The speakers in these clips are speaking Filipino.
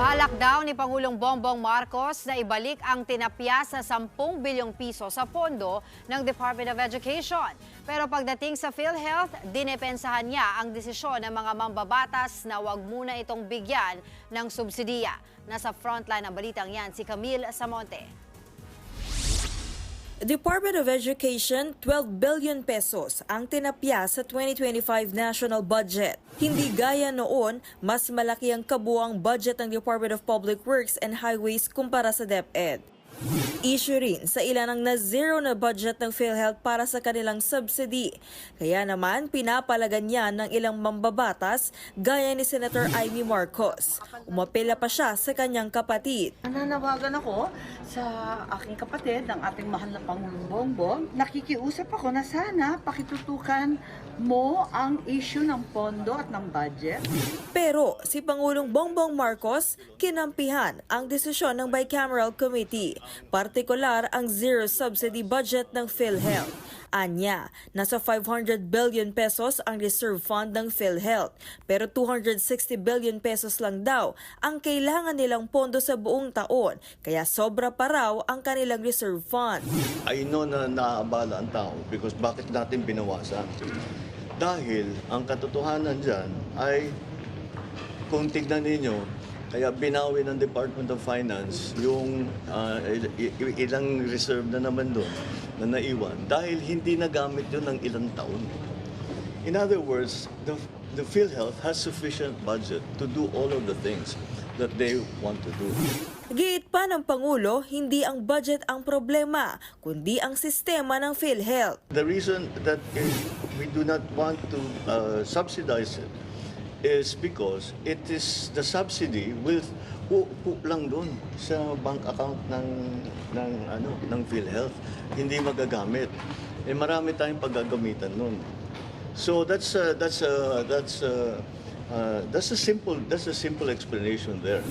Balak daw ni Pangulong Bongbong Marcos na ibalik ang tinapya sa 10 bilyong piso sa pondo ng Department of Education. Pero pagdating sa PhilHealth, dinepensahan niya ang desisyon ng mga mambabatas na wag muna itong bigyan ng subsidiya. Nasa frontline ng balitang yan si Camille Samonte. Department of Education, 12 billion pesos ang tinapya sa 2025 national budget. Hindi gaya noon, mas malaki ang kabuang budget ng Department of Public Works and Highways kumpara sa DepEd. Issue rin sa ilan ang na-zero na budget ng PhilHealth para sa kanilang subsidy. Kaya naman, pinapalagan niya ng ilang mambabatas gaya ni Senator Amy Marcos. Umapela pa siya sa kanyang kapatid. Nananawagan ako sa aking kapatid, ng ating mahal na Pangulong Bongbong. Nakikiusap ako na sana pakitutukan mo ang issue ng pondo at ng budget. Pero si Pangulong Bongbong Marcos kinampihan ang desisyon ng Bicameral Committee, partikular ang zero subsidy budget ng PhilHealth. Anya, nasa 500 billion pesos ang reserve fund ng PhilHealth, pero 260 billion pesos lang daw ang kailangan nilang pondo sa buong taon, kaya sobra pa raw ang kanilang reserve fund. I know na naaabala ang tao because bakit natin binawasan? Dahil ang katotohanan dyan ay kung tignan ninyo, kaya binawi ng Department of Finance yung il- ilang reserve na naman doon na naiwan dahil hindi nagamit yun ng ilang taon. In other words, the, the PhilHealth has sufficient budget to do all of the things that they want to do. Giit pa ng Pangulo, hindi ang budget ang problema, kundi ang sistema ng PhilHealth. The reason that we do not want to uh, subsidize it is because it is the subsidy will uupo lang doon sa bank account ng ng ano ng PhilHealth. Hindi magagamit. Eh marami tayong paggagamitan noon so that's uh, that's uh, that's uh, uh, that's a simple that's a simple explanation there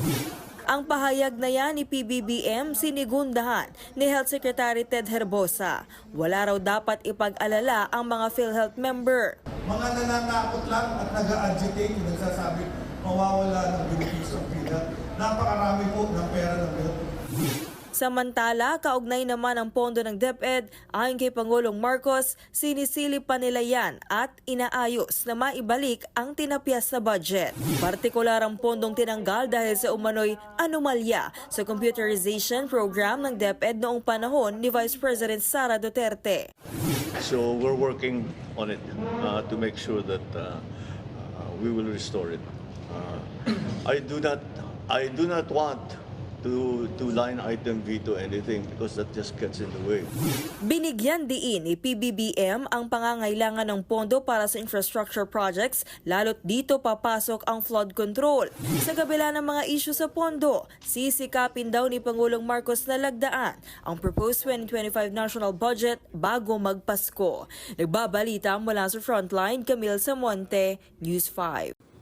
Ang pahayag na yan ni PBBM sinigundahan ni Health Secretary Ted Herbosa. Wala raw dapat ipag-alala ang mga PhilHealth member. mga nananakot lang at nag-agitate nagsasabi mawawala ng benepisyo ang PhilHealth. Napakarami po ng pera ng. Samantala, kaugnay naman ang pondo ng DepEd, ayon kay Pangulong Marcos, sinisilip pa nila yan at inaayos na maibalik ang tinapyas sa budget. Partikular ang pondong tinanggal dahil sa umano'y anomalya sa computerization program ng DepEd noong panahon ni Vice President Sara Duterte. So we're working on it uh, to make sure that uh, uh, we will restore it. Uh, I do not, I do not want to to line item veto anything because that just gets in the way. Binigyan diin ni PBBM ang pangangailangan ng pondo para sa infrastructure projects, lalo't dito papasok ang flood control. Sa kabila ng mga isyu sa pondo, sisikapin daw ni Pangulong Marcos na lagdaan ang proposed 2025 national budget bago magpasko. Nagbabalita mula sa Frontline, Camille Samonte, News 5.